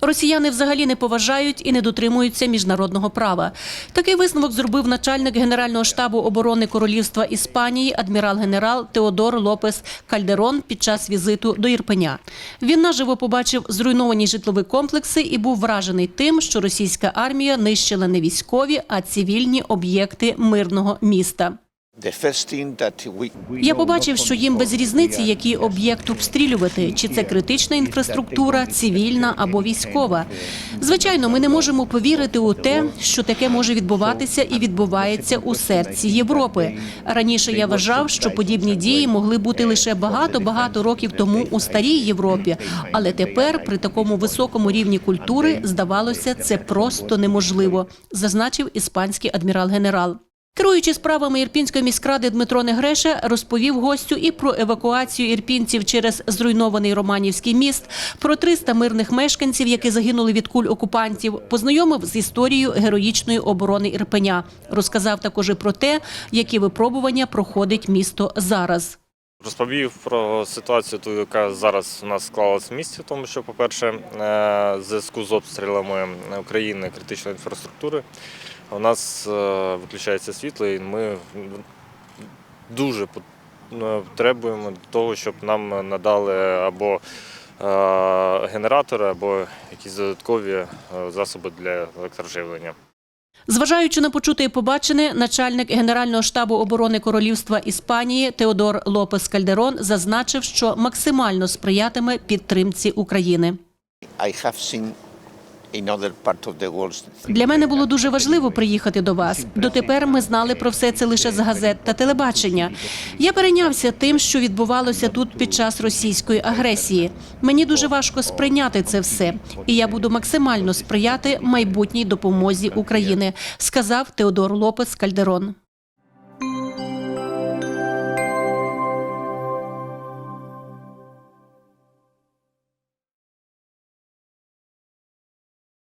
Росіяни взагалі не поважають і не дотримуються міжнародного права. Такий висновок зробив начальник Генерального штабу оборони Королівства Іспанії адмірал-генерал Теодор Лопес Кальдерон під час візиту до Ірпеня. Він наживо побачив зруйновані житлові комплекси і був вражений тим, що російська армія нищила не військові, а цивільні об'єкти мирного міста. Я побачив, що їм без різниці, який об'єкт обстрілювати, чи це критична інфраструктура, цивільна або військова. Звичайно, ми не можемо повірити у те, що таке може відбуватися і відбувається у серці Європи. Раніше я вважав, що подібні дії могли бути лише багато-багато років тому у старій Європі, але тепер при такому високому рівні культури здавалося, це просто неможливо, зазначив іспанський адмірал-генерал. Керуючи справами Ірпінської міськради Дмитро Негреша розповів гостю і про евакуацію ірпінців через зруйнований Романівський міст, про 300 мирних мешканців, які загинули від куль окупантів, познайомив з історією героїчної оборони Ірпеня. Розказав також і про те, які випробування проходить місто зараз. Розповів про ситуацію, ту, яка зараз у нас склалась в місті, тому що, по-перше, е, в зв'язку з обстрілами України критичної інфраструктури у нас е, виключається світло, і ми дуже е, требуємо того, щоб нам надали або е, генератори, або якісь додаткові засоби для електроживлення. Зважаючи на почуте і побачене, начальник Генерального штабу оборони Королівства Іспанії Теодор Лопес Кальдерон зазначив, що максимально сприятиме підтримці України. Для мене було дуже важливо приїхати до вас. Дотепер ми знали про все це лише з газет та телебачення. Я перейнявся тим, що відбувалося тут під час російської агресії. Мені дуже важко сприйняти це все, і я буду максимально сприяти майбутній допомозі України, сказав Теодор Лопес Кальдерон.